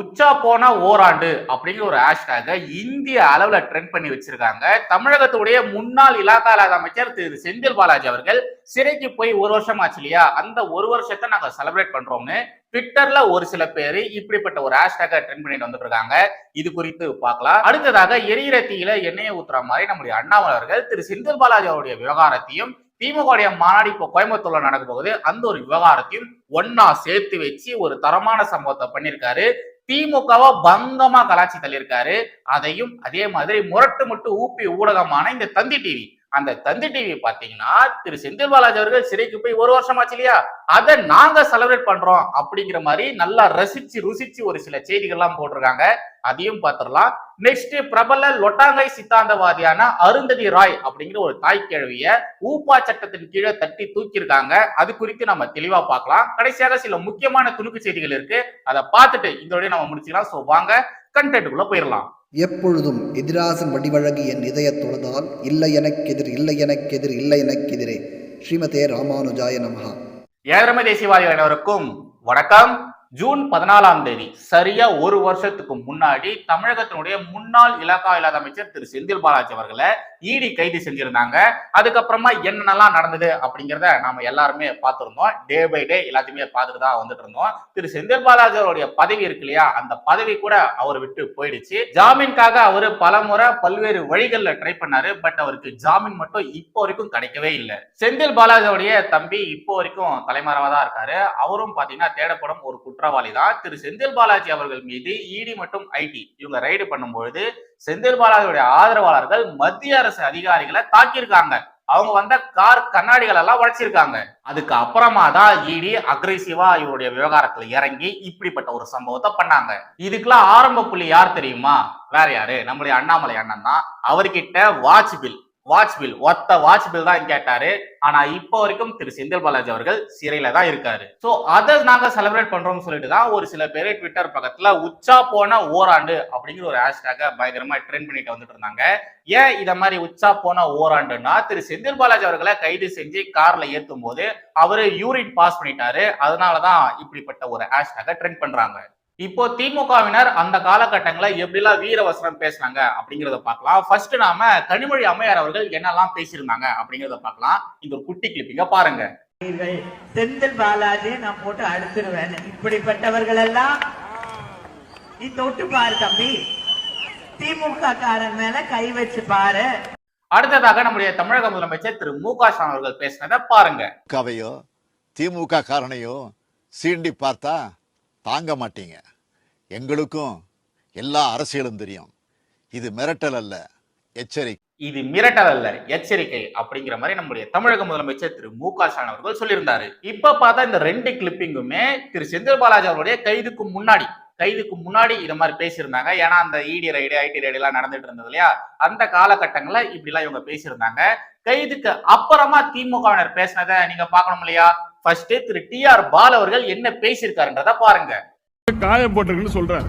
உச்சா போனா ஓராண்டு அப்படிங்கிற ஒரு ஹேஷ்டேக இந்திய அளவுல ட்ரெண்ட் பண்ணி வச்சிருக்காங்க. தமிழகத்துடைய முன்னாள் இலாக்கா இலாகா அமைச்சர் திரு செந்தில் பாலாஜி அவர்கள் சிறைக்கு போய் ஒரு வருஷம் ஆச்சு இல்லையா? அந்த ஒரு வருஷத்தை நாங்க செலிப்ரேட் பண்றோம்னு ட்விட்டர்ல ஒரு சில பேர் இப்படிப்பட்ட ஒரு ஹேஷ்டேக ட்ரெண்ட் பண்ணிட்டு வந்துட்டு இருக்காங்க. இது குறித்து பார்க்கலாம். அடுத்ததாக எரியிற தீயில எண்ணெயை ஊத்துற மாதிரி நம்முடைய அண்ணாமலர்கள் திரு செந்தில் பாலாஜி அவருடைய விவகாரத்தையும் திமுக மாநாடு இப்போ கோயம்புத்தூர்ல நடக்க போகுது. அந்த ஒரு விவகாரத்தையும் ஒன்னா சேர்த்து வச்சு ஒரு தரமான சம்பவத்தை பண்ணியிருக்காரு. திமுகவை பங்கமா கலாச்சி தள்ளியிருக்காரு. அதையும் அதே மாதிரி முரட்டு முட்டு ஊப்பி ஊடகமான இந்த தந்தி டிவி. அந்த தந்தி டிவி பாத்தீங்கன்னா திரு செந்தில் பாலாஜி அவர்கள் சிறைக்கு போய் ஒரு வருஷம் ஆச்சு இல்லையா? அதை நாங்க செலிப்ரேட் பண்றோம் அப்படிங்கிற மாதிரி நல்லா ரசிச்சு ருசிச்சு ஒரு சில செய்திகள்லாம் போட்டிருக்காங்க. அதையும் பார்த்துடலாம். நெக்ஸ்ட் பிரபல லொட்டாங்கை சித்தாந்தவாதியான அருந்ததி ராய் அப்படிங்கிற ஒரு தாய் கிழவிய ஊப்பா சட்டத்தின் கீழே தட்டி தூக்கியிருக்காங்க. அது குறித்து நம்ம தெளிவா பார்க்கலாம். கடைசியாக சில முக்கியமான துணுக்கு செய்திகள் இருக்கு. அதை பார்த்துட்டு இதோடய நம்ம முடிச்சுக்கலாம். ஸோ வாங்க கண்டென்ட்டுக்குள்ள போயிடலாம். எப்பொழுதும் எதிராசன் வடிவழகு என் இதய தொழுதால் இல்லை எனக்கெதிர் இல்லை எனக்கெதிர் இல்லை எனக்கெதிரே ஸ்ரீமதே ராமானுஜாய நமகா ஏழரமை தேசியவாதிகள் அனைவருக்கும் வணக்கம். ஜூன் பதினாலாம் தேதி சரியா ஒரு வருஷத்துக்கு முன்னாடி தமிழகத்தினுடைய முன்னாள் இலாக்கா இல்லாத அமைச்சர் திரு செந்தில் பாலாஜி அவர்களை இடி கைது செஞ்சிருந்தாங்க. அதுக்கப்புறமா என்னென்னலாம் நடந்தது அப்படிங்கிறத நாம எல்லாருமே பார்த்துருந்தோம். டே பை டே எல்லாத்தையுமே பார்த்துட்டு தான் வந்துட்டு இருந்தோம். திரு செந்தில் பாலாஜி அவருடைய பதவி இருக்கு இல்லையா? அந்த பதவி கூட அவர் விட்டு போயிடுச்சு. ஜாமீனுக்காக அவரு பலமுறை பல்வேறு வழிகள்ல ட்ரை பண்ணாரு. பட் அவருக்கு ஜாமீன் மட்டும் இப்போ வரைக்கும் கிடைக்கவே இல்லை. செந்தில் பாலாஜியோடைய தம்பி இப்போ வரைக்கும் தலைமறைவா தான் இருக்காரு. அவரும் பாத்தீங்கன்னா தேடப்படும் ஒரு குற்றவாளி தான். திரு செந்தில் பாலாஜி அவர்கள் மீது இடி மற்றும் ஐடி இவங்க ரைடு பண்ணும்பொழுது செந்தில் பாலாஜியுடைய ஆதரவாளர்கள் மத்திய அரசு அதிகாரிகளை தாக்கியிருக்காங்க. அவங்க வந்த கார் கண்ணாடிகள் எல்லாம் உடைச்சிருக்காங்க. அதுக்கு அப்புறமா தான் இடி அக்ரெசிவா இவருடைய விவகாரத்துல இறங்கி இப்படிப்பட்ட ஒரு சம்பவத்தை பண்ணாங்க. இதுக்கெல்லாம் ஆரம்ப புள்ளி யார் தெரியுமா? வேற யாரு? நம்முடைய அண்ணாமலை அண்ணன் தான். அவர்கிட்ட வாட்ச் பில் வாட்ச் பில் ஒத்த வாட்ச் பில் தான் கேட்டாரு. ஆனா இப்போ வரைக்கும் திரு செந்தில் பாலாஜி அவர்கள் சிறையில தான் இருக்காரு. சோ அதை நாங்க செலிப்ரேட் பண்றோம்னு சொல்லிட்டு தான் ஒரு சில பேர் ட்விட்டர் பக்கத்துல உச்சா போன ஓராண்டு அப்படிங்கிற ஒரு ஹேஷ்டாக பயங்கரமா ட்ரெண்ட் பண்ணிட்டு வந்துட்டு இருந்தாங்க. ஏன் இத மாதிரி உச்சா போன ஓராண்டுன்னா திரு செந்தில் பாலாஜி அவர்களை கைது செஞ்சு கார்ல ஏத்தும் போது அவரு யூரின் பாஸ் பண்ணிட்டாரு. அதனாலதான் இப்படிப்பட்ட ஒரு ஹேஷ்டாக ட்ரெண்ட் பண்றாங்க. இப்போ திமுகவினர் அந்த காலகட்டங்களில் எப்படிலாம் வீரவசனம் பேசுனாங்க அப்படிங்கிறத பார்க்கலாம். ஃபர்ஸ்ட் நாம கனிமொழி அம்மையார் அவர்கள் என்னெல்லாம் பேசியிருந்தாங்க அப்படிங்கிறத பார்க்கலாம். இந்த ஒரு குட்டி கிளிப்பிங்க பாருங்க. செந்தில் பாலாஜியை நான் போட்டு அடிச்சிருவேன் இப்படிப்பட்டவர்கள் எல்லாம் நீ தொட்டு பாரு தம்பி. திமுக காரன் மேல கை வச்சு பாரு. அடுத்ததாக நம்முடைய தமிழக முதலமைச்சர் திரு மு க ஸ்டாலின் அவர்கள் பேசினதை பாருங்க. திமுக காரனையோ சீண்டி பார்த்தா தாங்க மாட்டீங்க. எங்களுக்கும் எல்லா அரசியலும் தெரியும். இது மிரட்டல் அல்ல எச்சரிக்கை. இது மிரட்டல் அல்ல எச்சரிக்கை அப்படிங்கிற மாதிரி நம்முடைய தமிழக முதலமைச்சர் திரு மு க ஸ்டாலின் அவர்கள் சொல்லியிருந்தாரு. இப்ப பார்த்தா இந்த ரெண்டு கிளிப்பிங்குமே திரு செந்தில் பாலாஜி அவருடைய கைதுக்கு முன்னாடி கைதுக்கு முன்னாடி இது மாதிரி பேசியிருந்தாங்க. ஏன்னா அந்த இடி ரைடு ஐடி ரைடு எல்லாம் நடந்துட்டு இருந்தது இல்லையா? அந்த காலகட்டங்கள்ல இப்படி எல்லாம் இவங்க பேசியிருந்தாங்க. கைதுக்கு அப்புறமா திமுகவினர் பேசினதை நீங்க பாக்கணும் இல்லையா? First Thiru T R Baal அவர்கள் என்ன பேசியிருக்காருன்றத பாருங்க. காயம் போட்டிருக்குன்னு சொல்றாரு.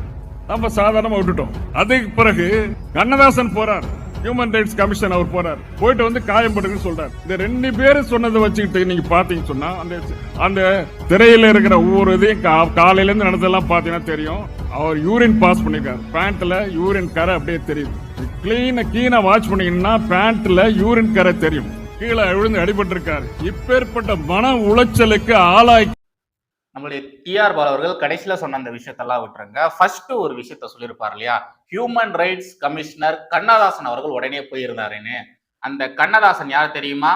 நம்ம சாதாரணமா விட்டுட்டோம். அதுக்கு பிறகு கண்ணதாசன் போறார். ஹியூமன் ரைட்ஸ் கமிஷன் அவர் போறார். போயிட்டு வந்து காயம் போட்டுக்குன்னு சொல்றாரு. இந்த ரெண்டு பேரும் சொன்னதை வச்சுக்கிட்டு நீங்க பாத்தீங்கன்னு சொன்னா அந்த அந்த திரையில இருக்கிற ஒவ்வொரு இதையும் கா- காலையில இருந்து நடந்ததெல்லாம் பாத்தீங்கன்னா தெரியும். அவர் யூரின் பாஸ் பண்ணிருக்காரு பேண்ட்ல யூரின் கரை அப்படியே தெரியுது. கிளீன கீனா வாட்ச் பண்ணீங்கன்னா பேண்ட்ல யூரின் கரை தெரியும். கீழே விழுந்து அடிபட்டு இருக்காரு இப்பேற்பட்ட மன உளைச்சலுக்கு ஆளாய் நம்மளுடைய டிஆர் பால் அவர்கள் கடைசியில சொன்ன அந்த விஷயத்தெல்லாம் விட்டுருங்க. ஃபர்ஸ்ட் ஒரு விஷயத்த சொல்லியிருப்பார் இல்லையா? ஹியூமன் ரைட்ஸ் கமிஷனர் கண்ணதாசன் அவர்கள் உடனே போயிருந்தாருன்னு. அந்த கண்ணதாசன் யார் தெரியுமா?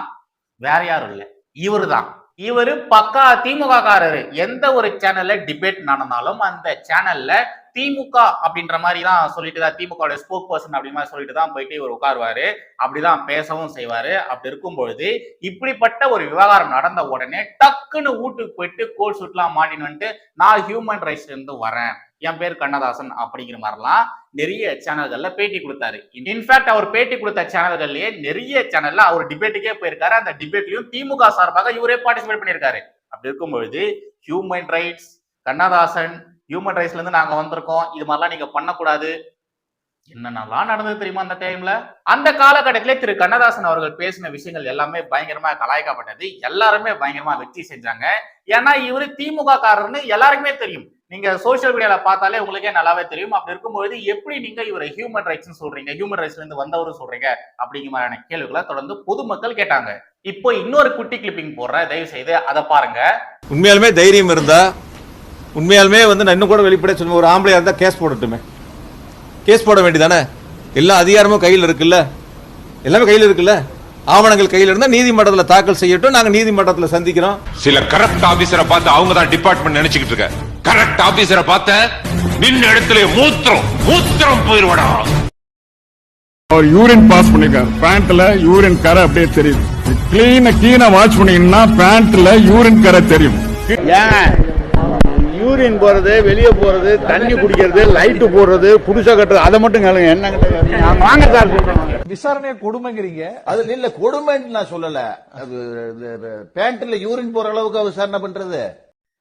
வேற யாரும் இல்லை. இவர் தான் இவரு பக்கா திமுக காரரு எந்த ஒரு சேனல்ல டிபேட் நடந்தாலும் அந்த சேனல்ல திமுக அப்படின்ற மாதிரி தான் சொல்லிட்டு தான் திமுக ஸ்போக் பர்சன் அப்படின்ற மாதிரி சொல்லிட்டு தான் போயிட்டு இவர் உட்காருவாரு. அப்படிதான் பேசவும் செய்வாரு. அப்படி இருக்கும் பொழுது இப்படிப்பட்ட ஒரு விவகாரம் நடந்த உடனே டக்குன்னு வீட்டுக்கு போயிட்டு கோல் சுட்லாம் மாட்டின்னு வந்துட்டு நான் ஹியூமன் ரைட்ஸ்ல இருந்து வரேன். என் பேர் கண்ணதாசன் அப்படிங்கிற மாதிரிலாம் நிறைய சேனல்கள்ல பேட்டி கொடுத்தாரு. இன்ஃபேக்ட் அவர் பேட்டி கொடுத்த சேனல்கள்லயே நிறைய சேனல்ல அவர் டிபேட்டுக்கே போயிருக்காரு. அந்த டிபேட்லயும் திமுக சார்பாக இவரே பார்ட்டிசிபேட் பண்ணியிருக்காரு. அப்படி இருக்கும் பொழுது ஹியூமன் ரைட்ஸ் கண்ணதாசன் ஹியூமன் ரைட்ஸ்ல இருந்து நாங்க வந்திருக்கோம். இது மாதிரிலாம் நீங்க பண்ணக்கூடாது. என்னென்னலாம் நடந்தது தெரியுமா அந்த டைம்ல அந்த காலகட்டத்திலே திரு கண்ணதாசன் அவர்கள் பேசின விஷயங்கள் எல்லாமே பயங்கரமா கலாய்க்கப்பட்டது. எல்லாருமே பயங்கரமா வெற்றி செஞ்சாங்க. ஏன்னா இவரு திமுக காரர்னு எல்லாருக்குமே தெரியும். நீங்க சோஷியல் மீடியால பார்த்தாலே உங்களுக்கே நல்லாவே தெரியும். அப்படி இருக்கும்போது எப்படி நீங்க இவரை ஹியூமன் ரைட்ஸ் சொல்றீங்க? ஹியூமன் ரைட்ஸ்ல இருந்து வந்தவரும் சொல்றீங்க? அப்படிங்கிற மாதிரியான கேள்விகளை தொடர்ந்து பொதுமக்கள் கேட்டாங்க. இப்போ இன்னொரு குட்டி கிளிப்பிங் போடுறேன். தயவு செய்து அதை பாருங்க. உண்மையாலுமே தைரியம் இருந்தா உண்மையாலுமே வந்து நான் இன்னும் கூட வெளிப்படையா சொல்லுவேன். ஒரு ஆம்பளையா இருந்தா கேஸ் போடட்டுமே. கேஸ் போட வேண்டியதானே எல்லா அதிகாரமும் கையில் இருக்குல்ல? எல்லாமே கையில் இருக்குல்ல? ஆவணங்கள் கையில் இருந்தா நீதிமன்றத்துல தாக்கல் செய்யட்டும். நாங்க நீதிமன்றத்துல சந்திக்கிறோம். சில கரெக்ட் ஆபீசரை பார்த்து அவங்க தான் டிபார்ட்மெண்ட் நினைச்சுக்கிட்டு இருக்க. கரெக்ட் ஆபீசரை பார்த்த நின்ன இடத்துல மூத்திரம். மூத்திரம் போயிருவடா. அவர் யூரின் பாஸ் பண்ணிருக்காரு. பேண்ட்ல யூரின் கரை அப்படியே தெரியுது. கிளீன கீன வாட்ச் பண்ணீங்கன்னா பேண்ட்ல யூரின் கரை தெரியும். யூரின் போறது வெளியே போறது தண்ணி குடிக்கிறது லைட்டு போடுறது குடிசை கட்டுறது அதை மட்டும் கேளுங்க. என்ன வாங்க சார் விசாரணைய கொடுமைங்கிறீங்க. அது இல்ல கொடுமைன்னு நான் சொல்லல. அது பேண்ட்ல யூரின் போற அளவுக்கு விசாரணை பண்றது.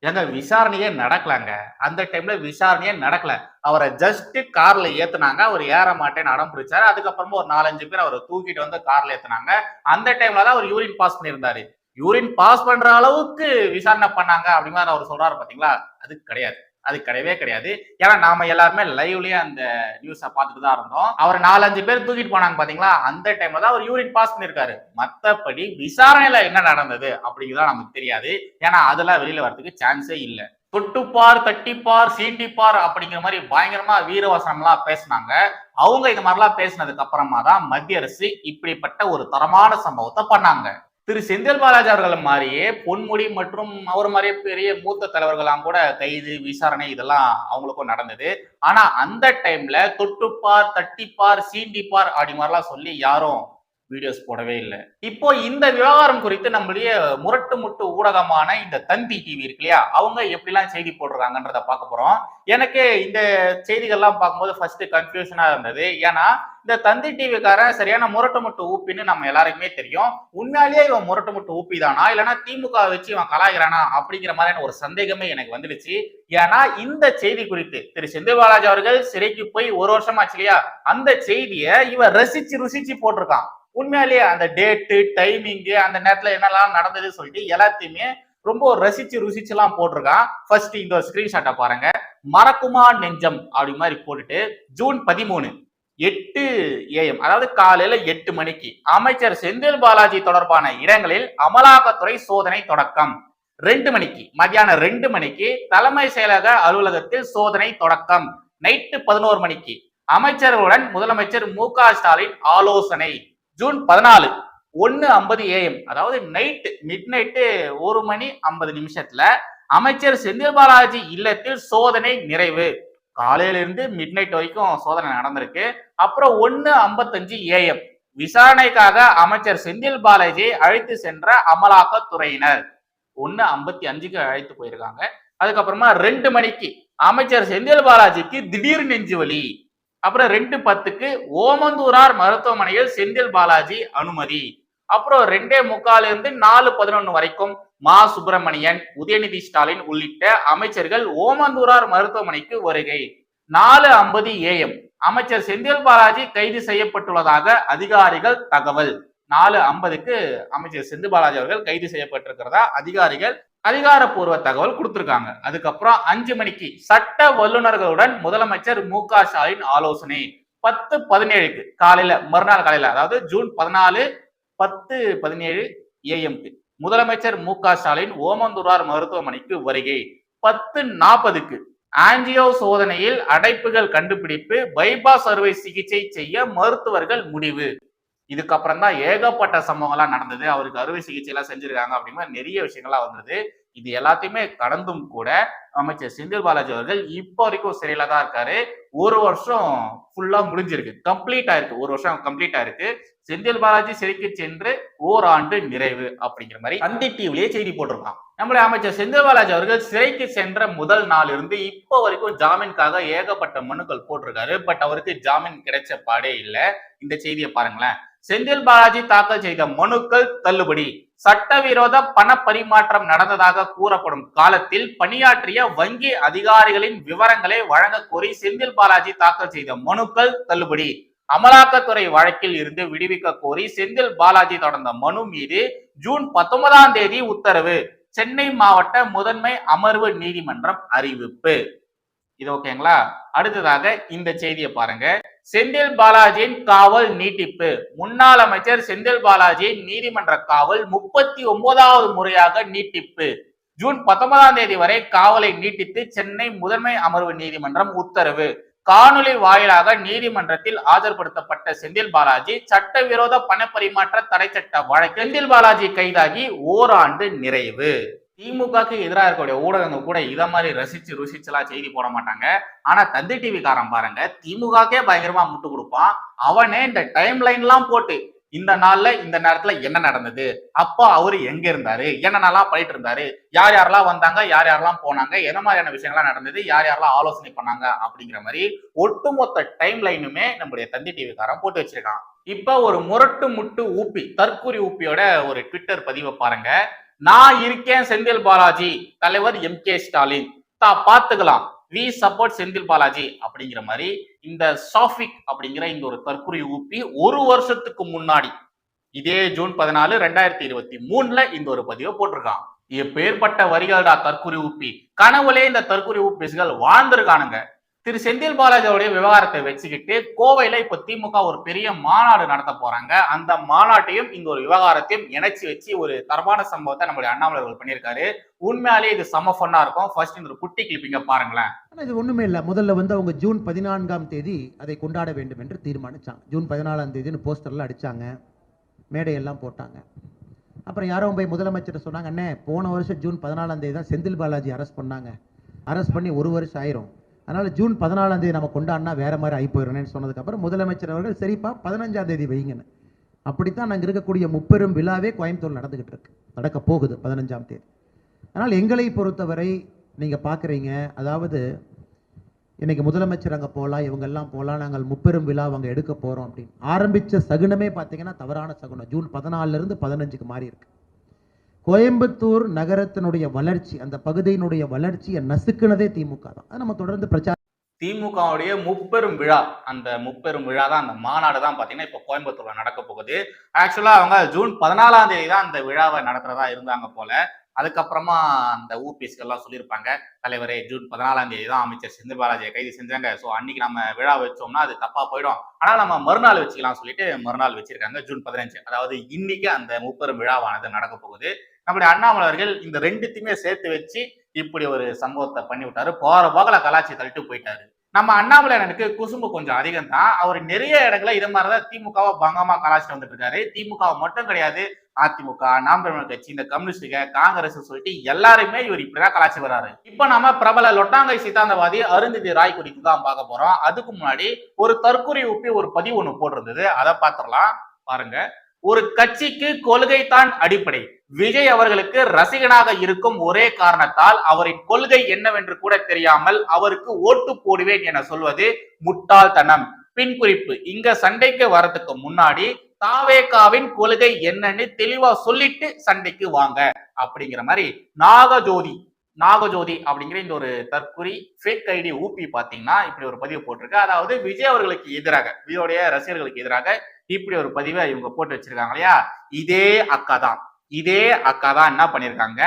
எங்க விசாரணையே நடக்கலங்க. அந்த டைம்ல விசாரணையே நடக்கல. அவரை ஜஸ்ட் கார்ல ஏத்துனாங்க. அவர் ஏற மாட்டேன்னு அடம் பிடிச்சாரு. அதுக்கப்புறமா ஒரு நாலஞ்சு பேர் அவரை தூக்கிட்டு வந்து கார்ல ஏத்துனாங்க. அந்த டைம்ல தான் அவர் யூரின் பாஸ் பண்ணியிருந்தாரு. யூரின் பாஸ் பண்ற அளவுக்கு விசாரணை பண்ணாங்க அப்படிங்கிற மாதிரி அவர் சொல்றாரு பாத்தீங்களா? அது கிடையாது. அது கிடையவே கிடையாது. ஏன்னா நாம எல்லாருமே லைவ்லயே அந்த நியூஸ பார்த்துட்டு தான் இருந்தோம். அவர் நாலஞ்சு பேர் தூக்கிட்டு போனாங்க பாத்தீங்களா? அந்த டைம்ல தான் அவர் யூரின் பாஸ் பண்ணிருக்காரு மத்தபடி விசாரணையில என்ன நடந்தது அப்படிங்கிறதா நமக்கு தெரியாது. ஏன்னா அதெல்லாம் வெளியில வரதுக்கு சான்ஸே இல்லை. தொட்டுப்பார் தட்டிப்பார் சீண்டிப்பார் அப்படிங்கிற மாதிரி பயங்கரமா வீரவசனம் எல்லாம் பேசினாங்க. அவங்க இந்த மாதிரிலாம் பேசினதுக்கு அப்புறமா தான் மத்திய அரசு இப்படிப்பட்ட ஒரு தரமான சம்பவத்தை பண்ணாங்க. திரு செந்தில் பாலாஜி அவர்கள் மாதிரியே பொன்முடி மற்றும் அவர் மாதிரியே பெரிய மூத்த தலைவர்களாம் கூட கைது விசாரணை இதெல்லாம் அவங்களுக்கும் நடந்தது. ஆனா அந்த டைம்ல தொட்டுப்பார் தட்டிப்பார் சீண்டிப்பார் அப்படி மாதிரிலாம் சொல்லி யாரும் வீடியோஸ் போடவே இல்லை. இப்போ இந்த விவகாரம் குறித்து நம்மளுடைய முரட்டு முட்டு ஊடகமான இந்த தந்தி டிவி இருக்கு இல்லையா? அவங்க எப்படிலாம் செய்தி போடுறாங்கன்றத பார்க்க போறோம். எனக்கு இந்த செய்திகள்லாம் பார்க்கும்போது ஃபர்ஸ்ட் கன்ஃபியூஷனா இருந்தது. ஏன்னா இந்த தந்தி டிவிக்காரன் சரியான முரட்டு முட்டு ஊப்பின்னு நம்ம எல்லாருக்குமே தெரியும். உண்மையாலேயே இவன் முரட்டு முட்டு ஊப்பி தானா இல்லைன்னா திமுக வச்சு இவன் கலாய்கிறானா அப்படிங்கிற மாதிரியான ஒரு சந்தேகமே எனக்கு வந்துடுச்சு. ஏன்னா இந்த செய்தி குறித்து திரு செந்தில் பாலாஜி அவர்கள் சிறைக்கு போய் ஒரு வருஷமாச்சு இல்லையா? அந்த செய்தியை இவன் ரசிச்சு ருசிச்சு போட்டிருக்கான். உண்மையாலேயே அந்த டேட்டு டைமிங்கு அந்த நேரத்தில் என்னெல்லாம் நடந்தது சொல்லிட்டு எல்லாத்தையுமே ரொம்ப ரசிச்சு ருசிச்சுலாம் போட்டிருக்கான். ஃபர்ஸ்ட் இந்த ஒரு ஸ்கிரீன்ஷாட்டை பாருங்க. மறக்குமா நெஞ்சம்? அப்படி மாதிரி போட்டுட்டு ஜூன் பதிமூணு எட்டு ஏஎம் அதாவது காலையில எட்டு மணிக்கு அமைச்சர் செந்தில் பாலாஜி தொடர்பான இடங்களில் அமலாக்கத்துறை சோதனை தொடக்கம். ரெண்டு மணிக்கு மத்தியானம் ரெண்டு மணிக்கு தலைமை செயலக அலுவலகத்தில் சோதனை தொடக்கம். நைட்டு பதினோரு மணிக்கு அமைச்சர்களுடன் முதலமைச்சர் மு க ஸ்டாலின் ஆலோசனை. ஜூன் பதினாலு ஒன்னு ஐம்பது ஏஎம் அதாவது நைட்டு மிட் நைட்டு ஒரு மணி ஐம்பது நிமிஷத்துல அமைச்சர் செந்தில் பாலாஜி இல்லத்தில் சோதனை நிறைவு. காலையில இருந்து மிட் நைட் வரைக்கும் சோதனை நடந்திருக்கு. அப்புறம் ஒன்னு ஐம்பத்தஞ்சு ஏஎம் விசாரணைக்காக அமைச்சர் செந்தில் பாலாஜியை அழைத்து சென்ற அமலாக்கத்துறையினர். ஒன்னு ஐம்பத்தி அஞ்சுக்கு அழைத்து போயிருக்காங்க. அதுக்கப்புறமா ரெண்டு மணிக்கு அமைச்சர் செந்தில் பாலாஜிக்கு திடீர் நெஞ்சு வலி அப்புறம் ரெண்டு பத்துக்கு ஓமந்தூரார் மருத்துவமனையில் செந்தில் பாலாஜி அனுமதி. அப்புறம் ரெண்டே முக்கால இருந்து நாலு பதினொன்னு வரைக்கும் மா. சுப்பிரமணியன் உதயநிதி ஸ்டாலின் உள்ளிட்ட அமைச்சர்கள் ஓமந்தூரார் மருத்துவமனைக்கு வருகை. நாலு ஐம்பது ஏஎம் அமைச்சர் செந்தில் பாலாஜி கைது செய்யப்பட்டுள்ளதாக அதிகாரிகள் தகவல். நாலு ஐம்பதுக்கு அமைச்சர் செந்தில் பாலாஜி அவர்கள் கைது செய்யப்பட்டிருக்கிறதா? அதிகாரிகள் அதிகாரப்பூர்வ தகவல் கொடுத்திருக்காங்க. அதுக்கப்புறம் அஞ்சு மணிக்கு சட்ட வல்லுநர்களுடன் முதலமைச்சர் மு க ஸ்டாலின் ஆலோசனை. பத்து பதினேழுக்கு காலையில மறுநாள் காலையில அதாவது ஜூன் பதினாலு பத்து பதினேழு ஏஎம்க்கு முதலமைச்சர் மு க ஸ்டாலின் ஓமந்தூரார் மருத்துவமனைக்கு வருகை. பத்து நாற்பதுக்கு ஆஞ்சியோ சோதனையில் அடைப்புகள் கண்டுபிடிப்பு பைபாஸ் அறுவை சிகிச்சை செய்ய மருத்துவர்கள் முடிவு. இதுக்கப்புறம் தான் ஏகப்பட்ட சம்பவங்கள்லாம் நடந்தது. அவருக்கு அறுவை சிகிச்சை எல்லாம் செஞ்சிருக்காங்க அப்படிங்கிற நிறைய விஷயங்கள்லாம் வந்தது. இது எல்லாத்தையுமே கடந்தும் கூட அமைச்சர் செந்தில் பாலாஜி அவர்கள் இப்போ வரைக்கும் சிறையில தான் இருக்காரு. ஒரு வருஷம் ஃபுல்லா முடிஞ்சிருக்கு. கம்ப்ளீட் ஆயிருக்கு. ஒரு வருஷம் கம்ப்ளீட் ஆயிருக்கு. செந்தில் பாலாஜி சிறைக்கு சென்று ஓராண்டு நிறைவு அப்படிங்கிற மாதிரி அந்தி டிவிலேயே செய்தி போட்டிருக்கான். நம்முடைய அமைச்சர் செந்தில் பாலாஜி அவர்கள் சிறைக்கு சென்ற முதல் நாள் இருந்து இப்போ வரைக்கும் ஜாமீனுக்காக ஏகப்பட்ட மனுக்கள் போட்டிருக்காரு. பட் அவருக்கு ஜாமீன் கிடைச்ச பாடே இல்லை. இந்த செய்தியை பாருங்களேன். செந்தில் பாலாஜி தாக்கல் செய்த மனுக்கள் தள்ளுபடி. சட்டவிரோத பண பரிமாற்றம் நடந்ததாக கூறப்படும் காலத்தில் பணியாற்றிய வங்கி அதிகாரிகளின் விவரங்களை வழங்க கோரி செந்தில் பாலாஜி தாக்கல் செய்த மனுக்கள் தள்ளுபடி. அமலாக்கத்துறை வழக்கில் இருந்து விடுவிக்க கோரி செந்தில் பாலாஜி தொடர்ந்த மனு மீது ஜூன் பத்தொன்பதாம் தேதி உத்தரவு. சென்னை மாவட்ட முதன்மை அமர்வு நீதிமன்றம் அறிவிப்பு. இது ஓகேங்களா? அடுத்ததாக இந்த செய்தியை பாருங்க. செந்தில் பாலாஜியின் காவல் நீட்டிப்பு. முன்னாள் அமைச்சர் செந்தில் பாலாஜியின் நீதிமன்ற காவல் முப்பத்தி ஒன்பதாவது முறையாக நீட்டிப்பு. ஜூன் பத்தொன்பதாம் தேதி வரை காவலை நீட்டித்து சென்னை முதன்மை அமர்வு நீதிமன்றம் உத்தரவு. காணொலி வாயிலாக நீதிமன்றத்தில் ஆஜர்படுத்தப்பட்ட செந்தில் பாலாஜி சட்டவிரோத பணப்பரிமாற்ற தடை சட்ட வழக்கு செந்தில் பாலாஜி கைதாகி ஓராண்டு நிறைவு. திமுகக்கு எதிராக இருக்கக்கூடிய ஊடகங்கள் கூட இதை மாதிரி ரசிச்சு ருசிச்சுலாம் செய்தி போட மாட்டாங்க. ஆனா தந்தி டிவி காரன் பாருங்க திமுகக்கே பயங்கரமா முட்டு கொடுப்பான். அவனே இந்த டைம் லைன்லாம் போட்டு இந்த நாள்ல இந்த நேரத்துல என்ன நடந்தது? அப்போ அவரு எங்க இருந்தாரு? என்னென்னலாம் பண்ணிட்டு இருந்தாரு? யார் யாரெல்லாம் வந்தாங்க? யார் யாரெல்லாம் போனாங்க? என்ன மாதிரியான விஷயங்கள்லாம் நடந்தது? யார் யாரெல்லாம் ஆலோசனை பண்ணாங்க? அப்படிங்கிற மாதிரி ஒட்டுமொத்த டைம் லைனுமே நம்முடைய தந்தி டிவிக்காரன் போட்டு வச்சிருக்கான். இப்ப ஒரு முரட்டு முட்டு ஊப்பி தற்கூரி ஊப்பியோட ஒரு ட்விட்டர் பதிவை பாருங்க. நான் இருக்கேன் செந்தில் பாலாஜி தலைவர் எம் கே ஸ்டாலின் தா பாத்துக்கலாம் வி சப்போர்ட் செந்தில் பாலாஜி அப்படிங்கிற மாதிரி இந்த சாஃபிக் அப்படிங்கிற இந்த ஒரு தற்கொலை ஊப்பி ஒரு வருஷத்துக்கு முன்னாடி இதே ஜூன் பதினாலு ரெண்டாயிரத்தி இருபத்தி மூணுல இந்த ஒரு பதிவை போட்டிருக்கான். எப்பேற்பட்ட வரிகள்டா தற்கொலை ஊப்பி. கனவுலே இந்த தற்கொலை ஊப்பிஸ்கள் வாழ்ந்திருக்கானுங்க. திரு செந்தில் பாலாஜியோடைய விவகாரத்தை வச்சுக்கிட்டு கோவையில இப்ப திமுக ஒரு பெரிய மாநாடு நடத்த போறாங்க. அந்த மாநாட்டையும் இந்த ஒரு விவகாரத்தையும் இணைச்சு வச்சு ஒரு தரமான சம்பவத்தை நம்மளுடைய அண்ணாமலை பண்ணியிருக்காரு. உண்மையாலே இது சம ஃபன்னா இருக்கும். ஃபர்ஸ்ட் இந்த ஒரு குட்டி கிளிப்பிங்க பாருங்களேன். ஆனால் இது ஒன்றுமே இல்லை. முதல்ல வந்து அவங்க ஜூன் பதினான்காம் தேதி அதை கொண்டாட வேண்டும் என்று தீர்மானிச்சாங்க. ஜூன் பதினாலாம் தேதின்னு போஸ்டர்லாம் அடிச்சாங்க. மேடையெல்லாம் போட்டாங்க. அப்புறம் யாரோ போய் முதலமைச்சர் சொன்னாங்க அண்ணே போன வருஷம் ஜூன் பதினாலாம் தேதி தான் செந்தில் பாலாஜி அரெஸ்ட் பண்ணாங்க. அரெஸ்ட் பண்ணி ஒரு வருஷம் ஆயிரும். அதனால் ஜூன் பதினாலாம் தேதி நம்ம கொண்டாடினா வேறு மாதிரி ஆகி போயிடணும்னு சொன்னதுக்கப்புறம் முதலமைச்சர் அவர்கள் சரிப்பா பதினஞ்சாம் தேதி வைங்கன்னு. அப்படித்தான் நாங்கள் இருக்கக்கூடிய முப்பெரும் விழாவே கோயம்புத்தூர் நடந்துக்கிட்டு இருக்கு. நடக்க போகுது பதினஞ்சாம் தேதி. ஆனால் எங்களை பொறுத்தவரை நீங்கள் பார்க்குறீங்க அதாவது இன்றைக்கி முதலமைச்சர் அங்கே போகலாம் இவங்கெல்லாம் போகலாம் நாங்கள் முப்பெரும் விழா அங்கே எடுக்க போகிறோம் அப்படின்னு. ஆரம்பித்த சகுனமே பார்த்தீங்கன்னா தவறான சகுனம். ஜூன் பதினாலிருந்து பதினஞ்சுக்கு மாறி இருக்குது கோயம்புத்தூர் நகரத்தினுடைய வளர்ச்சி அந்த பகுதியினுடைய வளர்ச்சியை நசுக்குனதே திமுக தான். நம்ம தொடர்ந்து பிரச்சாரம் திமுகவுடைய முப்பெரும் விழா அந்த முப்பெரும் விழா தான் அந்த மாநாடு தான் பார்த்தீங்கன்னா இப்போ கோயம்புத்தூர்ல நடக்க போகுது. ஆக்சுவலா அவங்க ஜூன் பதினாலாம் தேதி தான் அந்த விழாவை நடத்துறதா இருந்தாங்க போல. அதுக்கப்புறமா அந்த ஊபிஸ்கெல்லாம் சொல்லியிருப்பாங்க. தலைவரே ஜூன் பதினாலாம் தேதி தான் அமைச்சர் செந்தில் பாலாஜியை கைது செஞ்சாங்க. ஸோ அன்னைக்கு நம்ம விழா வச்சோம்னா அது தப்பா போயிடும். ஆனால் நம்ம மறுநாள் வச்சுக்கலாம் சொல்லிட்டு மறுநாள் வச்சிருக்காங்க ஜூன் பதினஞ்சு. அதாவது இன்னைக்கு அந்த முப்பெரும் விழாவானது நடக்க போகுது. நம்முடைய அண்ணாமலை அவர்கள் இந்த ரெண்டுத்தையுமே சேர்த்து வச்சு இப்படி ஒரு சம்பவத்தை பண்ணி விட்டாரு போற போகல கலாச்சி தள்ளிட்டு போயிட்டாரு. நம்ம அண்ணாமலை எனக்கு குசும்பு கொஞ்சம் அதிகம் தான் அவர் நிறைய இடங்கள இது மாதிரிதான் திமுகவை பங்கமா கலாச்சிட்டு வந்துட்டு இருக்காரு. திமுக மட்டும் கிடையாது அதிமுக நாம் தமிழர் கட்சி இந்த கம்யூனிஸ்டுக காங்கிரஸ் சொல்லிட்டு எல்லாருமே இவர் இப்படிதான் கலாச்சி வர்றாரு இப்ப நம்ம பிரபல லொட்டாங்கை சித்தாந்தவாதி அருந்ததி ராய் குறித்து தான் பார்க்க போறோம். அதுக்கு முன்னாடி ஒரு தற்கொலை உப்பி ஒரு பதிவு ஒண்ணு போட்டிருந்தது. அதை பார்த்துடலாம். பாருங்க. ஒரு கட்சிக்கு கொள்கை தான் அடிப்படை. விஜய் அவர்களுக்கு ரசிகனாக இருக்கும் ஒரே காரணத்தால் அவரின் கொள்கை என்னவென்று கூட தெரியாமல் அவருக்கு ஓட்டு போடுவேன் என சொல்வது முட்டாள்தனம். பின் குறிப்பு இங்க சண்டைக்கு வரதுக்கு முன்னாடி தாவேகாவின் கொள்கை என்னன்னு தெளிவா சொல்லிட்டு சண்டைக்கு வாங்க அப்படிங்கிற மாதிரி நாகஜோதி நாகஜோதி அப்படிங்கிற இந்த ஒரு தற்குறி ஃபேக் ஐடி ஊப்பி பாத்தீங்கன்னா இப்படி ஒரு பதிவு போட்டிருக்கு. அதாவது விஜய் அவர்களுக்கு எதிராக விஜயோடைய ரசிகர்களுக்கு எதிராக இப்படி ஒரு பதிவை இவங்க போட்டு வச்சிருக்காங்க இல்லையா? இதே அக்கா தான். இதே அக்கா தான் என்ன பண்ணிருக்காங்க?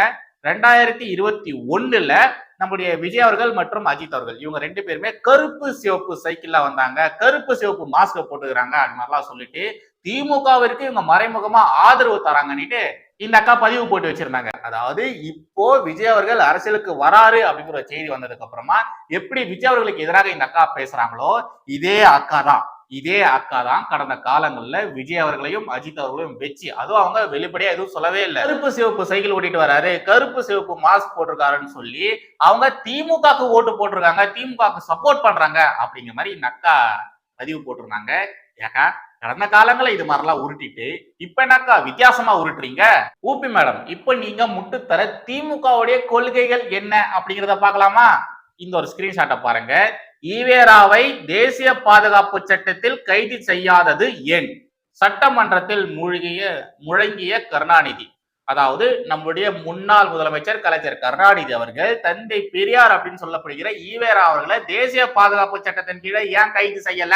ரெண்டாயிரத்தி இருபத்தி ஒண்ணுல நம்முடைய விஜய் அவர்கள் மற்றும் அஜித் அவர்கள் இவங்க ரெண்டு பேருமே கருப்பு சிவப்பு சைக்கிள்ல வந்தாங்க. கருப்பு சிவப்பு மாஸ்க போட்டுக்கிறாங்க. அது மாதிரிலாம் சொல்லிட்டு திமுகவிற்கு இவங்க மறைமுகமா ஆதரவு தராங்கன்னுட்டு இந்த அக்கா பதிவு போட்டு வச்சிருந்தாங்க. அதாவது இப்போ விஜய் அவர்கள் அரசியலுக்கு வராரு அப்படிங்கிற செய்தி வந்ததுக்கு அப்புறமா எப்படி விஜய் அவர்களுக்கு எதிராக இந்த அக்கா பேசுறாங்களோ இதே அக்கா தான் இதே அக்கா தான் கடந்த காலங்கள்ல விஜய் அவர்களையும் அஜித் அவர்களையும் வச்சு அதுவும் அவங்க வெளிப்படையா எதுவும் சொல்லவே இல்லை. கருப்பு சிவப்பு சைக்கிள் ஓட்டிட்டு வராரு. கருப்பு சிவப்பு மாஸ்க் போட்டிருக்காருன்னு சொல்லி அவங்க திமுகக்கு ஓட்டு போட்டிருக்காங்க திமுகக்கு சப்போர்ட் பண்றாங்க அப்படிங்கிற மாதிரி இந்த அக்கா பதிவு போட்டிருந்தாங்க. ஏக்கா கடந்த காலங்களில் இது மாதிரிலாம் உருட்டிட்டு இப்ப என்னக்கா வித்தியாசமா உருட்டுறீங்க? ஊபி மேடம் இப்ப நீங்க முட்டுத்தர திமுகவுடைய கொள்கைகள் என்ன அப்படிங்கிறத பார்க்கலாமா? இந்த ஒரு ஸ்கிரீன்ஷாட்டை பாருங்க. ஈவேராவை தேசிய பாதுகாப்பு சட்டத்தில் கைது செய்யாதது ஏன்? சட்டமன்றத்தில் மூழ்கிய முழங்கிய கருணாநிதி. அதாவது நம்முடைய முன்னாள் முதலமைச்சர் கலைஞர் கருணாநிதி அவர்கள் தந்தை பெரியார் அப்படின்னு சொல்லப்படுகிற ஈவேரா அவர்களை தேசிய பாதுகாப்பு சட்டத்தின் கீழே ஏன் கைது செய்யல?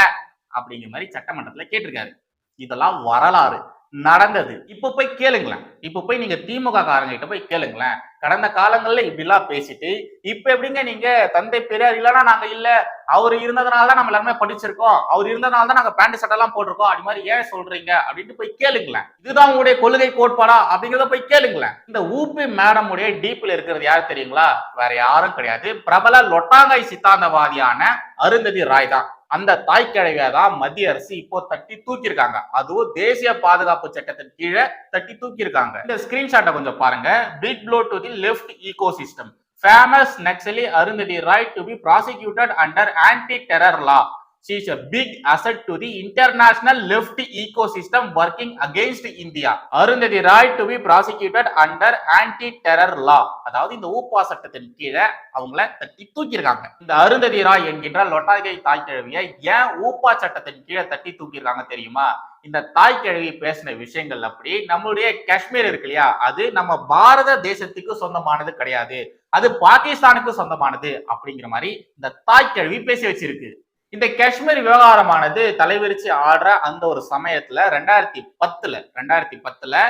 அப்படிங்கிற மாதிரி சட்டமன்றத்துல கேட்டிருக்காரு. இதெல்லாம் வரலாறு. நடந்தது. இப்ப போய் கேளுங்களேன். இப்ப போய் நீங்க திமுக காரங்க கிட்ட போய் கேளுங்களேன். கடந்த காலங்கள்ல இப்படிலாம் பேசிட்டு இப்ப எப்படிங்க நீங்க தந்தை பெரியார் இல்லைன்னா நாங்க இல்ல. அவர் இருந்ததுனால தான் நம்ம எல்லாருமே படிச்சிருக்கோம். அவர் இருந்ததுனால தான் நாங்க பேண்ட் சட்டை எல்லாம் போட்டிருக்கோம். அப்படி மாதிரி ஏன் சொல்றீங்க? அப்படின்ட்டு போய் கேளுங்களேன். இதுதான் உங்களுடைய கொள்கை கோட்பாடா? அப்படிங்கிறத போய் கேளுங்களேன். இந்த ஊபி மேடம் உடைய டீப்ல இருக்கிறது யார் தெரியுங்களா? வேற யாரும் கிடையாது. பிரபல லொட்டாங்காய் சித்தாந்தவாதியான அருந்ததி ராய் தான். அந்த தாய்க்கிழவியை தான் மத்திய அரசு இப்போ தட்டி தூக்கியிருக்காங்க. அதுவும் தேசிய பாதுகாப்பு சட்டத்தின் கீழே தட்டி தூக்கியிருக்காங்க. இந்த ஸ்கிரீன்ஷாட்டை கொஞ்சம் பாருங்க. Big blow to the left ecosystem famous Naxali Arundhati right to be prosecuted under anti terror law She is a big asset to the international left ecosystem working against India. Arundhati Roy to be prosecuted under anti terror law. அதாவது இந்த ஊப்பா சட்டத்தின் கீழே அவங்கள தட்டி தூக்கியிருக்காங்க. இந்த அருந்ததி ராய் என்கின்ற லொட்டாகை தாய்க்கிழவியை ஏன் ஊப்பா சட்டத்தின் கீழே தட்டி தூக்கியிருக்காங்க தெரியுமா? இந்த தாய் கிழவி பேசின விஷயங்கள் அப்படி நம்மளுடைய காஷ்மீர் இருக்கு இல்லையா? அது நம்ம பாரத தேசத்துக்கு சொந்தமானது கிடையாது. அது பாகிஸ்தானுக்கு சொந்தமானது அப்படிங்கிற மாதிரி இந்த தாய் கிழவி பேசி வச்சிருக்கு. இந்த காஷ்மீர் விவகாரமானது தலைவிரிச்சு ஆடுற அந்த ஒரு சமயத்துல ரெண்டாயிரத்தி பத்துல ரெண்டாயிரத்தி பத்துல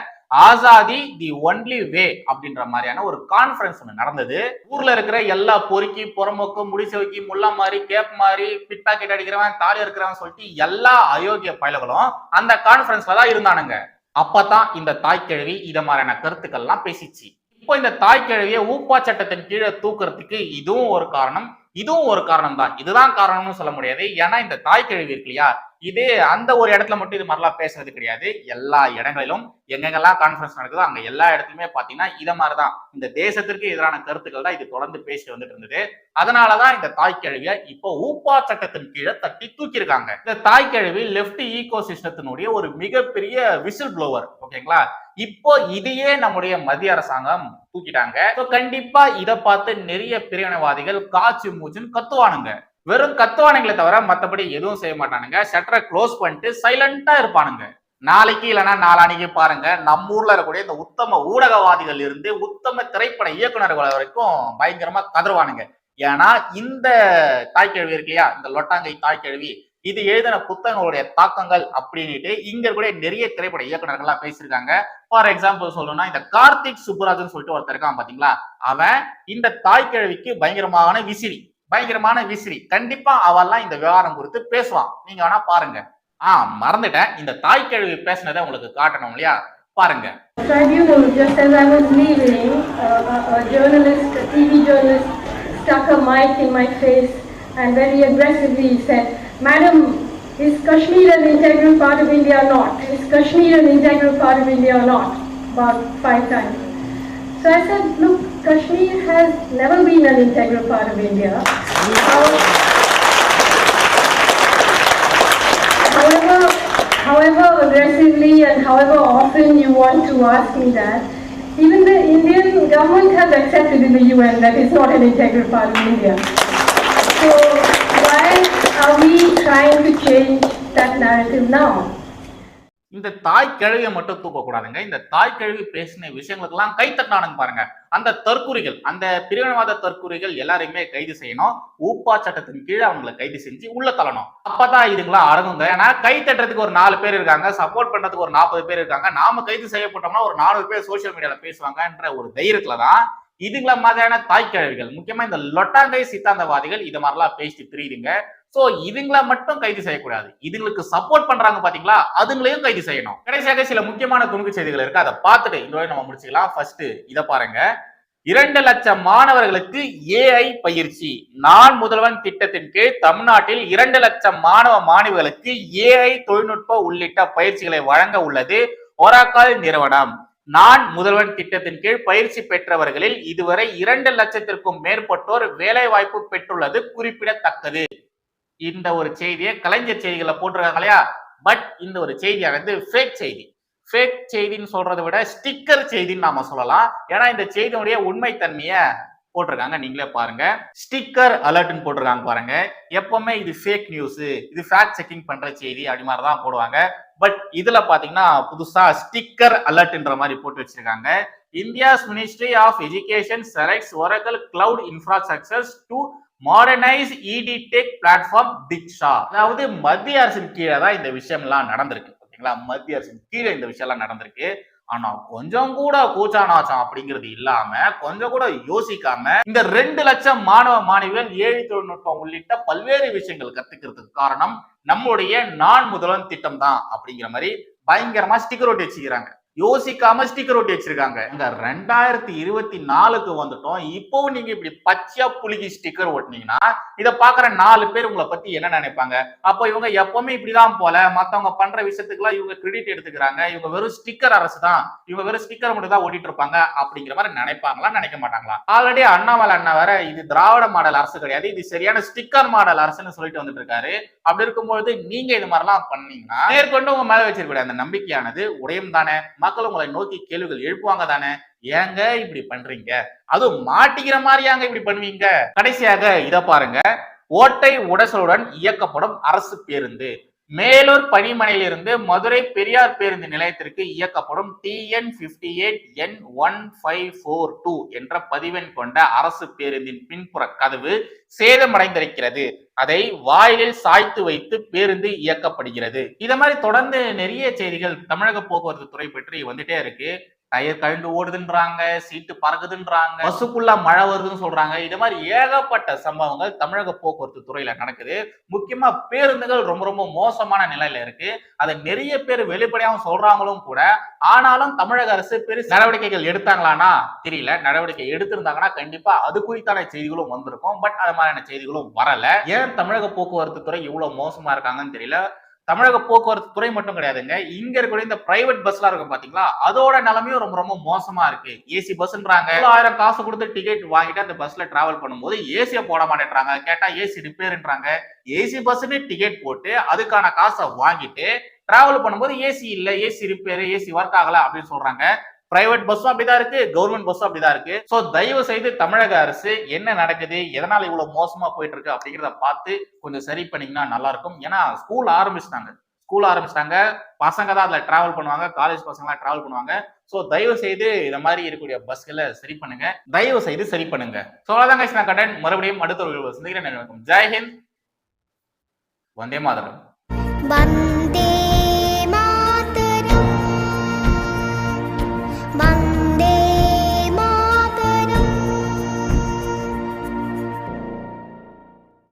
ஆசாதி தி ஒன்லி வே அப்படின்ற மாதிரியான ஒரு கான்ஃபரன்ஸ் ஒன்று நடந்தது. ஊர்ல இருக்கிற எல்லா பொறுக்கி புறம்போக்கு முடிசவைக்கி முல்லை மாதிரி கேப் மாதிரி பிட் பாக்கெட் அடிக்கிறவன் தாலி இருக்கிறவன் சொல்லிட்டு எல்லா அயோக்கிய பயல்களும் அந்த கான்ஃபரன்ஸ்ல தான் இருந்தானுங்க. அப்பதான் இந்த தாய்க்கிழவி இத மாதிரியான கருத்துக்கள்லாம் பேசிச்சு. இப்போ இந்த தாய்க்கிழவியை ஊப்பா சட்டத்தின் கீழே தூக்குறதுக்கு இதுவும் ஒரு காரணம். இதுவும் ஒரு காரணம் தான் இதுதான் காரணம்னு சொல்ல முடியாது. ஏன்னா இந்த தாய் கழிவு இருக்கு இல்லையா? இது அந்த ஒரு இடத்துல மட்டும் இது மாதிரிலாம் பேசுறது கிடையாது. எல்லா இடங்களிலும் எங்கெங்கெல்லாம் கான்ஃபரன்ஸ் நடக்குதோ அங்க எல்லா இடத்துலயுமே பாத்தீங்கன்னா இத மாதிரிதான். இந்த தேசத்திற்கு எதிரான கருத்துக்கள் தான் இது தொடர்ந்து பேசிட்டு வந்துட்டு இருந்தது. அதனாலதான் இந்த தாய் தாய்க்கிழவிய இப்போ ஊப்பா சட்டத்தின் கீழே தட்டி தூக்கியிருக்காங்க. இந்த தாய் கழிவு லெப்ட் ஈகோ சிஸ்டத்தினுடைய ஒரு மிகப்பெரிய விசில் ப்ளோவர் ஓகேங்களா இப்போ இதையே நம்முடைய மத்திய அரசாங்கம் தூக்கிட்டாங்க. So, கண்டிப்பா இதை பார்த்து நிறைய பிரிவினைவாதிகள் காய்ச்சி மூச்சுன்னு கத்துவானுங்க. வெறும் கத்துவானுங்களே தவிர மத்தபடி எதுவும் செய்ய மாட்டானுங்க. ஷட்டரை க்ளோஸ் பண்ணிட்டு சைலண்டா இருப்பானுங்க. நாளைக்கு இல்லைன்னா நாளானிக்கு பாருங்க நம்ம ஊர்ல இருக்கக்கூடிய இந்த உத்தம ஊடகவாதிகள் இருந்து உத்தம திரைப்பட இயக்குநர்கள் வரைக்கும் பயங்கரமா கதறுவானுங்க. ஏன்னா இந்த தாய்க்கிழவி இருக்கு இல்லையா? இந்த லொட்டாங்கை தாய்க்கிழவி இது எழுதின புத்தகங்களுடைய தாக்கங்கள் அப்படின்னுட்டு இங்க கூட நிறைய திரைப்பட இயக்குநர்கள்லாம் பேசியிருக்காங்க. ஃபார் எக்ஸாம்பிள் சொல்லணும்னா இந்த கார்த்திக் சுப்புராஜன் சொல்லிட்டு ஒருத்தர் இருக்கான் பாத்தீங்களா? அவன் இந்த தாய்க்கிழவிக்கு பயங்கரமான விசிறி பயங்கரமான விசிறி. கண்டிப்பா அவெல்லாம் இந்த விவகாரம் குறித்து பேசுவான். நீங்க வேணா பாருங்க. ஆஹ் மறந்துட்டேன். இந்த தாய்க்கிழவி பேசினதை உங்களுக்கு காட்டணும் இல்லையா? பாருங்க. Uh, journalist, a TV journalist, stuck a mic in my face and very aggressively said, Madam, is Kashmir an integral part of India or not? Is Kashmir an integral part of India or not? About five times. So I said, look, Kashmir has never been an integral part of India. However, however aggressively and however often you want to ask me that, even the Indian government has accepted in the UN that it's not an integral part of India. So are we trying to change that narrative now? இந்த தாய் கிழவியை மட்டும் தூக்க கூடாதுங்க இந்த தாய் கிழவி பேசின விஷயங்களுக்கெல்லாம் கை தட்டினானுங்க பாருங்க. அந்த தற்குறிகள் அந்த பிரிவினவாத தற்குறிகள் எல்லாரையுமே கைது செய்யணும். ஊப்பா சட்டத்தின் கீழே அவங்களை கைது செஞ்சு உள்ள தள்ளணும். அப்பதான் இதுங்களா அடங்குங்க. ஏன்னா கை தட்டுறதுக்கு ஒரு நாலு பேர் இருக்காங்க. சப்போர்ட் பண்றதுக்கு ஒரு நாற்பது பேர் இருக்காங்க. நாம கைது செய்யப்பட்டோம்னா ஒரு நானூறு பேர் சோசியல் மீடியால பேசுவாங்கன்ற ஒரு தைரியத்துல தான் இதுங்கள மாதிரியான தாய்க்கிழவிகள் முக்கியமா இந்த லொட்டாங்கை சித்தாந்தவாதிகள் இது மாதிரிலாம் பேசிட்டு திரியுதுங்க. சோ இதுங்கள மட்டும் கைது செய்யக்கூடாது. இதுங்களுக்கு சப்போர்ட் பண்றாங்க பாத்தீங்களா? அதுங்களையும் கைது செய்யணும். கடைசியாக சில முக்கியமான துணுக்கு செய்திகள் இருக்கு. அதை பார்த்துட்டு இந்த நம்ம முடிச்சுக்கலாம். ஃபர்ஸ்ட் இதை பாருங்க. இரண்டு லட்சம் மாணவர்களுக்கு ஏஐ பயிற்சி. நான் முதல்வன் திட்டத்தின் கீழ் தமிழ்நாட்டில் இரண்டு லட்சம் மாணவ மாணவிகளுக்கு ஏஐ தொழில்நுட்ப உள்ளிட்ட பயிற்சிகளை வழங்க உள்ளது. ஒராக்கால் நிறுவனம். நான் முதல்வன் திட்டத்தின் கீழ் பயிற்சி பெற்றவர்களில் இதுவரை இரண்டு லட்சத்திற்கும் மேற்பட்டோர் வேலை வாய்ப்பு பெற்றுள்ளது குறிப்பிடத்தக்கது. இந்த ஒரு செய்தியை கலைஞர் செய்திகளை போட்டிருக்காங்க இல்லையா? பட் இந்த ஒரு செய்தியானது ஃபேக் செய்தி. ஃபேக் செய்தின்னு சொல்றதை விட ஸ்டிக்கர் செய்தின்னு நாம சொல்லலாம். ஏன்னா இந்த செய்தியுடைய உண்மைத்தன்மையை போட்டிருக்காங்க. நீங்களே பாருங்க. ஸ்டிக்கர் அலர்ட்னு போட்டிருக்காங்க பாருங்க. எப்பவுமே இது ஃபேக் நியூஸ் இது ஃபேக்ட் செக்கிங் பண்ற செய்தி அப்படி மாதிரி தான் போடுவாங்க. பட் இதுல பாத்தீங்கன்னா புதுசா ஸ்டிக்கர் அலர்ட்ன்ற மாதிரி போட்டு வச்சிருக்காங்க. India's ministry of education selects Oracle cloud infrastructures to modernise ed tech platform Diksha அதாவது மத்திய அரசின் கீழே தான் இந்த விஷயம்லாம் நடந்திருக்கு. ஓகேங்களா? மத்திய அரசின் கீழே இந்த விஷயம்லாம் நடந்திருக்கு. ஆனா கொஞ்சம் கூட கூச்சானாச்சம் அப்படிங்கிறது இல்லாம கொஞ்சம் கூட யோசிக்காம இந்த ரெண்டு லட்சம் மாணவ மாணவிகள் ஏழை தொழில்நுட்பம் உள்ளிட்ட பல்வேறு விஷயங்கள் கத்துக்கிறதுக்கு காரணம் நம்முடைய நான் முதல்வன் திட்டம் தான் அப்படிங்கிற மாதிரி பயங்கரமா ஸ்டிக்கர் ஒட்டி வச்சுக்கிறாங்க. யோசிக்காம ஸ்டிக்கர் ஒட்டி வச்சிருக்காங்க. இந்த ரெண்டாயிரத்தி இருபத்தி நாலுக்கு வந்துட்டோம். இப்போவும் நீங்க இப்படி பச்சையா புலிகி ஸ்டிக்கர் ஒட்டினீங்கன்னா இதை பாக்குற நாலு பேர் உங்களை பத்தி என்ன நினைப்பாங்க? அப்போ இவங்க எப்பவுமே இப்படிதான் போல. மத்தவங்க பண்ற விஷயத்துக்குலாம் இவங்க கிரெடிட் எடுத்துக்கிறாங்க. இவங்க வெறும் ஸ்டிக்கர் அரசு தான் இவங்க வெறும் ஸ்டிக்கர் மட்டும் தான் ஓட்டிட்டு இருப்பாங்க அப்படிங்கிற மாதிரி நினைப்பாங்களா? நினைக்க மாட்டாங்களா? ஆல்ரெடி அண்ணாமலை அண்ணா வேற இது திராவிட மாடல் அரசு கிடையாது. இது சரியான ஸ்டிக்கர் மாடல் அரசுன்னு சொல்லிட்டு வந்துட்டு இருக்காரு. அப்படி இருக்கும்போது நீங்க இது மாதிரிலாம் பண்ணீங்கன்னா மேற்கொண்டு உங்க மேல வச்சிருக்க அந்த நம்பிக்கையானது உடையும் தானே? மக்கள் உங்களை நோக்கி கேள்விகள் எழுப்புவாங்க தானே? ஏங்க இப்படி பண்றீங்க? அதுவும் மாட்டிக்கிற மாதிரியாங்க இப்படி பண்ணுவீங்க? கடைசியாக இதை பாருங்க. ஓட்டை உடசலுடன் இயக்கப்படும் அரசு பேருந்து. மேலூர் பணிமனையிலிருந்து மதுரை பெரியார் பேருந்து நிலையத்திற்கு இயக்கப்படும் TN fifty eight N one five four two என்ற பதிவெண் கொண்ட அரசு பேருந்தின் பின்புற கதவு சேதமடைந்திருக்கிறது. அதை வாயிலில் சாய்த்து வைத்து பேருந்து இயக்கப்படுகிறது. இத மாதிரி தொடர்ந்து நிறைய செய்திகள் தமிழக போக்குவரத்து துறை பற்றி வந்துட்டே இருக்கு. டயர் கழண்டு ஓடுதுன்றாங்க சீட்டு பறக்குதுன்றாங்க பஸ்ஸுக்குள்ள மழை வருதுன்னு சொல்றாங்க. இது மாதிரி ஏகப்பட்ட சம்பவங்கள் தமிழக போக்குவரத்து துறையில நடக்குது. முக்கியமா பேருந்துகள் ரொம்ப ரொம்ப மோசமான நிலையில இருக்கு. அதை நிறைய பேர் வெளிப்படையாகவும் சொல்றாங்களும் கூட ஆனாலும் தமிழக அரசு பெரிய நடவடிக்கைகள் எடுத்தாங்களானா தெரியல. நடவடிக்கை எடுத்திருந்தாங்கன்னா கண்டிப்பா அது குறித்தான செய்திகளும் வந்திருக்கும். பட் அது மாதிரியான செய்திகளும் வரல. ஏன் தமிழக போக்குவரத்து துறை இவ்வளவு மோசமா இருக்காங்கன்னு தெரியல? தமிழக போக்குவரத்து துறை மட்டும் கிடையாதுங்க. இங்க இருக்கக்கூடிய இந்த பிரைவேட் பஸ்லாம் இருக்கும் பாத்தீங்களா? அதோட நிலைமையும் ரொம்ப ரொம்ப மோசமா இருக்கு. ஏசி பஸ்ன்றாங்க ஆயிரம் காசு கொடுத்து டிக்கெட் வாங்கிட்டு அந்த பஸ்ல டிராவல் பண்ணும்போது ஏசியை போட மாட்டேன்றாங்க. கேட்டா ஏசி ரிப்பேர்ன்றாங்க ஏசி பஸ்ன்னு டிக்கெட் போட்டு அதுக்கான காசை வாங்கிட்டு டிராவல் பண்ணும்போது ஏசி இல்ல ஏசி ரிப்பேர் ஏசி ஒர்க் ஆகல அப்படின்னு சொல்றாங்க. பிரைவேட் பஸ்ஸும் அப்படிதான் இருக்கு கவர்மெண்ட் பஸ்ஸும் அப்படிதான் இருக்கு. சோ தயவு செய்து தமிழக அரசு என்ன நடக்குது எதனால இவ்வளவு மோசமா போயிட்டு இருக்கு அப்படிங்கிறத பார்த்து கொஞ்சம் சரி பண்ணீங்கன்னா நல்லா இருக்கும். ஏன்னா ஸ்கூல் ஆரம்பிச்சிட்டாங்க. ஸ்கூல் ஆரம்பிச்சிட்டாங்க. பசங்க தான் அதுல டிராவல் பண்ணுவாங்க. காலேஜ் பசங்க டிராவல் பண்ணுவாங்க. சோ தயவு செய்து இந்த மாதிரி இருக்கக்கூடிய பஸ்களை சரி பண்ணுங்க. தயவு செய்து சரி பண்ணுங்க. சோ அவ்வளவுதான் நான் கண்டேன். மறுபடியும் அடுத்த ஒரு சந்திக்கிறேன். ஜெய்ஹிந்த் வந்தே மாதரம்.